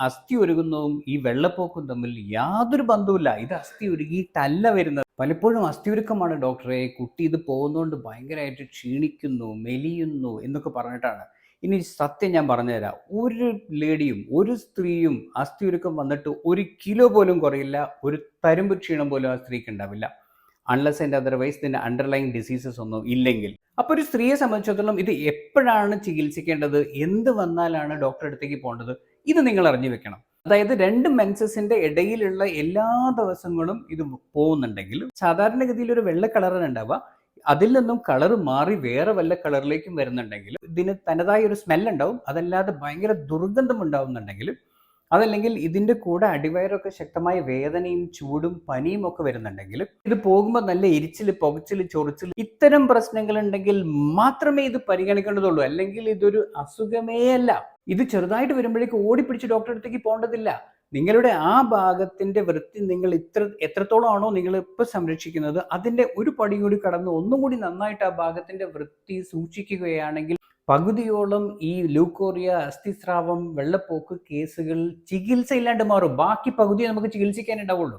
അസ്ഥി ഒരുകുന്നതും ഈ വെള്ളപ്പോക്കും തമ്മിൽ യാതൊരു ബന്ധവുമില്ല. ഇത് അസ്ഥി ഒരുകിയിട്ടല്ല വരുന്നത്. പലപ്പോഴും അസ്ഥിയുരുക്കമാണ് ഡോക്ടറെ കുട്ടി ഇത് പോകുന്നതുകൊണ്ട് ഭയങ്കരമായിട്ട് ക്ഷീണിക്കുന്നു മെലിയുന്നു എന്നൊക്കെ പറഞ്ഞിട്ടാണ്. ഇനി സത്യം ഞാൻ പറഞ്ഞുതരാം. ഒരു ലേഡിയും ഒരു സ്ത്രീയും അസ്ഥിയുരുക്കം വന്നിട്ട് ഒരു കിലോ പോലും കുറയില്ല. ഒരു തരുമ്പ് ക്ഷീണം പോലും ആ സ്ത്രീക്ക് ഉണ്ടാവില്ല. അൺലെസ് ആൻഡ് അതർവൈസ് ഇതിന്റെ അണ്ടർലൈൻ ഡിസീസസ് ഒന്നും ഇല്ലെങ്കിൽ. അപ്പോൾ ഒരു സ്ത്രീയെ സംബന്ധിച്ചിടത്തോളം ഇത് എപ്പോഴാണ് ചികിത്സിക്കേണ്ടത്? എന്ത് വന്നാലാണ് ഡോക്ടറെ അടുത്തേക്ക് പോകേണ്ടത്? ഇത് നിങ്ങൾ അറിഞ്ഞു വെക്കണം. അതായത് രണ്ട് മെൻസസിന്റെ ഇടയിലുള്ള എല്ലാ ദിവസങ്ങളും ഇത് പോകുന്നുണ്ടെങ്കിൽ സാധാരണഗതിയിൽ ഒരു വെള്ള കളറാണ് ഉണ്ടാവുക. അതിൽ നിന്നും കളർ മാറി വേറെ വല്ല കളറിലേക്കും വരുന്നുണ്ടെങ്കിൽ ഇതിന് തനതായ ഒരു സ്മെൽ ഉണ്ടാവും. അതല്ലാതെ ഭയങ്കര ദുർഗന്ധം ഉണ്ടാവുന്നുണ്ടെങ്കിലും അതല്ലെങ്കിൽ ഇതിന്റെ കൂടെ അടിവയറൊക്കെ ശക്തമായ വേദനയും ചൂടും പനിയും ഒക്കെ വരുന്നുണ്ടെങ്കിൽ ഇത് പോകുമ്പോൾ നല്ല എരിച്ചിൽ പുകച്ചിൽ ചൊറിച്ചിൽ ഇത്തരം പ്രശ്നങ്ങൾ ഉണ്ടെങ്കിൽ മാത്രമേ ഇത് പരിഗണിക്കേണ്ടതുള്ളൂ. അല്ലെങ്കിൽ ഇതൊരു അസുഖമേ അല്ല. ഇത് ചെറുതായിട്ട് വരുമ്പോഴേക്ക് ഓടിപ്പിടിച്ച് ഡോക്ടറെ അടുത്തേക്ക് പോകേണ്ടതില്ല. നിങ്ങളുടെ ആ ഭാഗത്തിന്റെ വൃത്തി നിങ്ങൾ ഇത്ര എത്രത്തോളമാണോ നിങ്ങൾ ഇപ്പൊ സംരക്ഷിക്കുന്നത് അതിന്റെ ഒരു പടി കൂടി കടന്ന് ഒന്നും കൂടി നന്നായിട്ട് ആ ഭാഗത്തിന്റെ വൃത്തി സൂക്ഷിക്കുകയാണെങ്കിൽ പകുതിയോളം ഈ ലൂക്കോറിയ അസ്ഥിസ്രാവം വെള്ളപ്പോക്ക് കേസുകൾ ചികിത്സ ഇല്ലാണ്ട് മാറും. ബാക്കി പകുതി നമുക്ക് ചികിത്സിക്കാൻ ഉണ്ടാവുള്ളൂ.